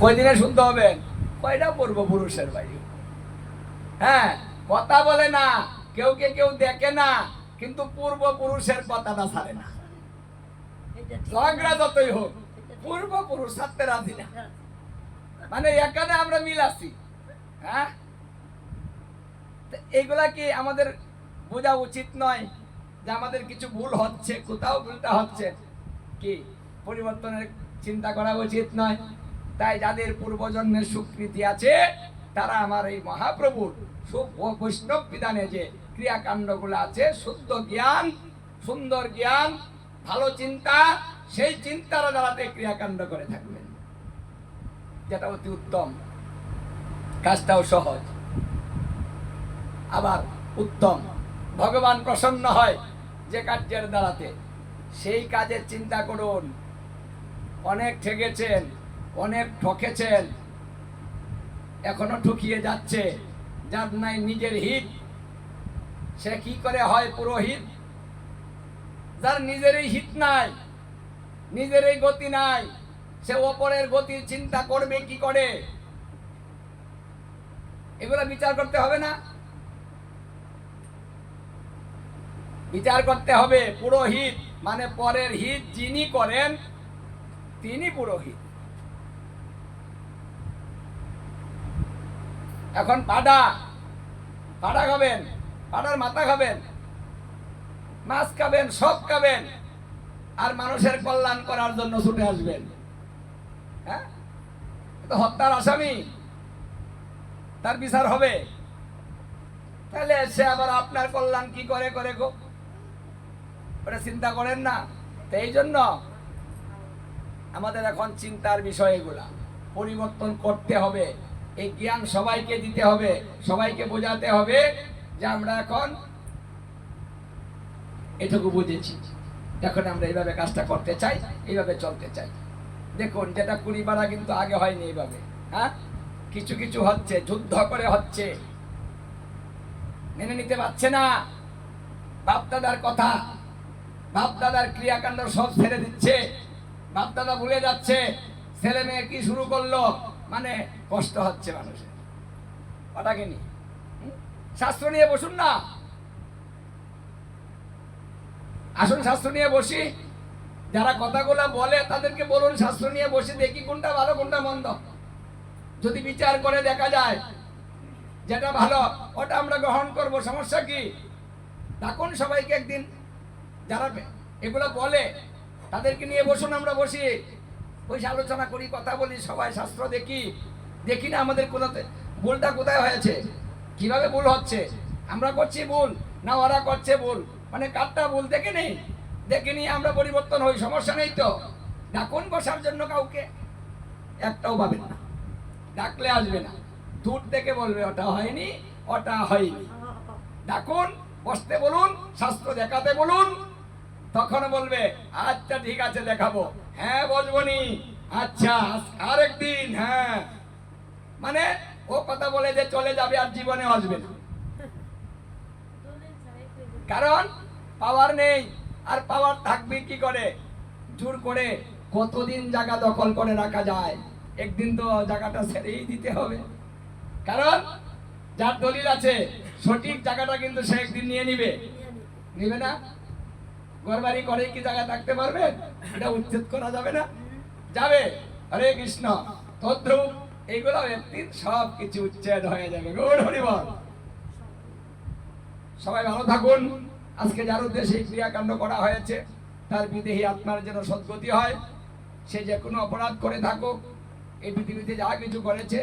কয়দিনে শুনতে হবে? কয়টা পূর্বপুরুষের বাড়ি হ্যাঁ কথা বলে না, কেউ কে কেউ দেখে না, কিন্তু পূর্বপুরুষের কথাটা ছাড়ে না। ঝগড়া যতই হোক পূর্বপুরুষ ছাড়তে রাজি না। মানে এখানে আমরা মিল আছি হ্যাঁ? এগুলা কি আমাদের বোঝা উচিত নয় যে আমাদের কিছু ভুল হচ্ছে, কোথাও ভুলটা হচ্ছে? কি? পরিবর্তনের চিন্তা করা উচিত নয়? তাই যাদের পূর্বজন্মের স্বীকৃতি আছে, তারা আমার এই মহাপ্রভুর বৈষ্ণব বিধানে যে ক্রিয়াকাণ্ডগুলো আছে, শুদ্ধ জ্ঞান, সুন্দর জ্ঞান, ভালো চিন্তা, সেই চিন্তার দ্বারাতে ক্রিয়াকাণ্ড করে থাকবেন। যেটা অতি উত্তম, কাজটাও সহজ। আবার উত্তম, ভগবান প্রসন্ন হয় যে কার্যের দ্বারাতে। সেই কাজের চিন্তা করুন। অনেক ঠেকেছেন অনেক ঠকেছেন, এখনও ঠকিয়ে যাচ্ছে। যার নাই নিজের হিত, সে কি করে হয় পুরোহিত? যার নিজেরই হিত নাই, নিজেরই গতি নাই, সে অপরের গতির চিন্তা করবে কি করে? এগুলো বিচার করতে হবে না? বিচার করতে হবে পুরোহিত মানে পরের হিত যিনি করেন, তিনি পুরোহিত। এখন পাডা। পাডা খাবেন, পাডার মাথা খাবেন, মাছ খাবেন, সব খাবেন, আর মানুষের কল্যাণ করার জন্য ছুটে আসবেন। হ্যাঁ? হত্যার আসামি। তার বিচার হবে। তাহলে সে আবার আপনার কল্যাণ কি করে করে গো? ওটা চিন্তা করেন না। এই জন্য আমাদের এখন চিন্তার বিষয় এগুলা। পরিবর্তন করতে হবে। এই জ্ঞান সবাইকে দিতে হবে, সবাইকে বোঝাতে হবে যে আমরা এখন এটুকু বুঝেছি। এখন আমরা এইভাবে কাজটা করতে চাই, এইভাবে চলতে চাই। দেখুন, যেটা কুড়িপাড়া কিন্তু আগে হয়নি এইভাবে হ্যাঁ? কিছু কিছু হচ্ছে, যুদ্ধ করে হচ্ছে। মেনে নিতে পারছে না। বাপদাদার কথা, বাপদাদার ক্রিয়াকাণ্ড সব ছেড়ে দিচ্ছে। বাপদাদা ভুলে যাচ্ছে, ছেলে মেয়ে কি শুরু করল? মানে কষ্ট হচ্ছে মানুষের। ওটাকে নিয়ে? শাস্ত্র নিয়ে বসুন না। আসুন শাস্ত্র নিয়ে বসি। যারা কথাগুলো বলে তাদেরকে বলুন শাস্ত্র নিয়ে বসে দেখি কোনটা ভালো, কোনটা মন্দ। যদি বিচার করে দেখা যায় যেটা ভালো, ওটা আমরা গ্রহণ করব। সমস্যা কি? ডাকুন সবাইকে একদিন। যারা এগুলো বলে তাদেরকে নিয়ে বসুন, আমরা বসি। বসে আলোচনা করি, কথা বলি, সবাই শাস্ত্র দেখি। দেখি না আমাদের কোথাতে ভুলটা কোথায় হয়েছে? কীভাবে ভুল হচ্ছে? আমরা করছি ভুল, না ওরা করছে ভুল? মানে কারটা ভুল দেখে নেই। দেখে নিয়ে আমরা পরিবর্তন হই, সমস্যা নেই তো। ডাকুন বসার জন্য কাউকে। একটাও পাবেন না। ডাকলে আসবে না। দূর থেকে বলবে, ওটা হয়নি ওটা হয়নি। ডাকুন, বসতে বলুন, শাস্ত্র দেখাতে বলুন। তখন বলবে আচ্ছা ঠিক আছে, দেখাবো। হ্যাঁ বসবনি আচ্ছা আরেকদিন হ্যাঁ। মানে ও কথা বলে যে চলে যাবে আর জীবনে আসবে না। কারণ পাওয়ার নেই, আর পাওয়ার থাকবে কি করে? জোর করে কতদিন জায়গা দখল করে রাখা যায়? একদিন তো জায়গাটা ছেড়েই দিতে হবে। কারণ যার দলিল আছে, সঠিক জায়গাটা কিন্তু সে একদিন নিয়ে নিবে। নিবে না? ঘরবাড়ি করে কি জায়গা থাকতে পারবে? এটা উচ্ছেদ করা যাবে না। যাবে। হরে কৃষ্ণ। তদ্রুপ এইগুলো একদিন সব কিছু উচ্ছেদ হয়ে যাবে। গৌর হরিবল। সবাই ভালো থাকুন। আজকে যার উদ্দেশ্যে ক্রিয়াকাণ্ড করা হয়েছে, তার বিদেহী আত্মার যেন সদ্গতি হয়, সে যে কোনো অপরাধ করে থাকুক, এই পৃথিবীতে যা কিছু করেছে,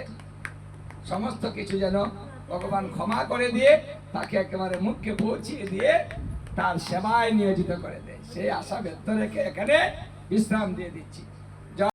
সমস্ত কিছু যেন ভগবান ক্ষমা করে দিয়ে, তাকে একেবারে মুখে পৌঁছিয়ে দিয়ে তার সেবায় নিয়োজিত করে দেয়। সেই আশা ব্যর্থ রেখে এখানে বিশ্রাম দিয়ে দিচ্ছি।